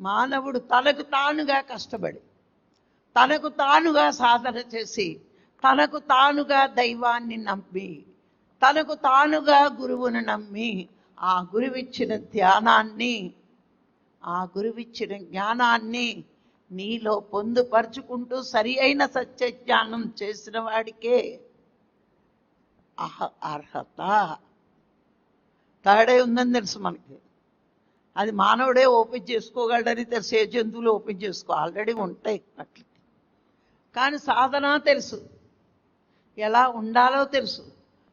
మానవుడు తనకు తానుగా కష్టపడి తనకు తానుగా సాధన చేసి తనకు తానుగా దైవాన్ని నమ్మి తనకు తానుగా గురువును నమ్మి ఆ గురువిచ్చిన ధ్యానాన్ని ఆ గురువిచ్చిన జ్ఞానాన్ని నీలో పొందుపరుచుకుంటూ సరి అయిన సత్యజ్ఞానం చేసిన వాడికే అహ అర్హత. తాడే ఉందని తెలుసు మనకి. అది మానవుడే ఓపెన్ చేసుకోగలడని తెలుసు ఏ జంతువులు ఓపెన్ చేసుకో ఆల్రెడీ ఉంటాయి అట్లా. కానీ సాధన తెలుసు. ఎలా ఉండాలో తెలుసు.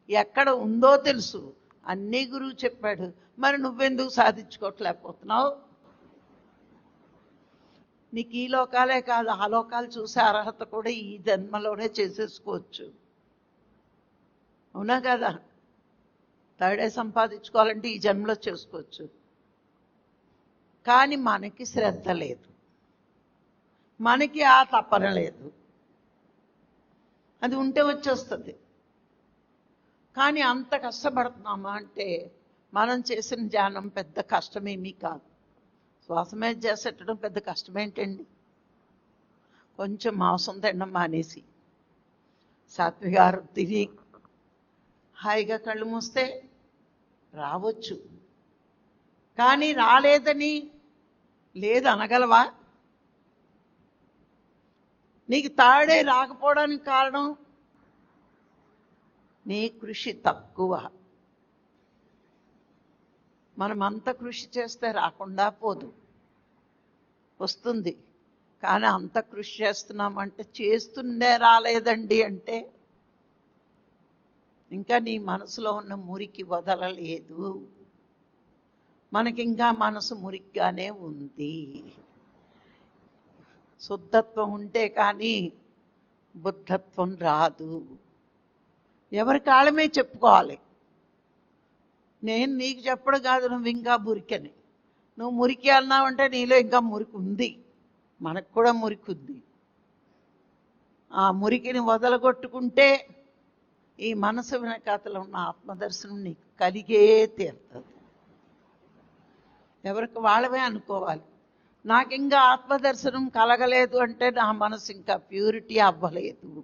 ఎక్కడ ఉందో తెలుసు. అన్నీ గురువు చెప్పాడు. మరి నువ్వెందుకు సాధించుకోవట్లేకపోతున్నావు నీకు ఈ లోకాలే కాదు ఆ లోకాలు చూసే అర్హత కూడా ఈ జన్మలోనే చేసేసుకోవచ్చు. అవునా కదా? థర్డే సంపాదించుకోవాలంటే ఈ జన్మలో చేసుకోవచ్చు. కానీ మనకి శ్రద్ధ లేదు. మనకి ఆ తపన లేదు. అది ఉంటే వచ్చేస్తుంది. కానీ అంత కష్టపడుతున్నామా అంటే మనం చేసిన ధ్యానం పెద్ద కష్టమేమీ కాదు. శ్వాస మీద చేసేటడం పెద్ద కష్టమేంటండి? కొంచెం మాంసం తినడం మానేసి. సాత్వికారం తిని హాయిగా కళ్ళు మూస్తే రావచ్చు. కానీ రాలేదని లేదు అనగలవా? నీకు తాడే రాకపోవడానికి కారణం? నీ కృషి తక్కువ. మనం అంత కృషి చేస్తే రాకుండా పోదు. వస్తుంది. కానీ అంత కృషి చేస్తున్నామంటే చేస్తుండే రాలేదండి అంటే ఇంకా నీ మనసులో ఉన్న మురికి వదలలేదు. మనకి ఇంకా మనసు మురిగ్గానే ఉంది. శుద్ధత్వం ఉంటే కానీ బుద్ధత్వం రాదు. ఎవరి కాలమే చెప్పుకోవాలి? నేను నీకు చెప్పడం కాదు నువ్వు ఇంకా మురికని. నువ్వు మురికి అన్నావంటే నీలో ఇంకా మురికి ఉంది. మనకు కూడా మురికి ఉంది. ఆ మురికిని వదలగొట్టుకుంటే ఈ మనసు వెనకాతలో ఉన్న ఆత్మదర్శనం నీకు కలిగే తీరుతుంది. ఎవరికి వాళ్ళమే అనుకోవాలి. నాకు ఇంకా ఆత్మదర్శనం కలగలేదు అంటే నా మనసు ఇంకా ప్యూరిటీ అవ్వలేదు.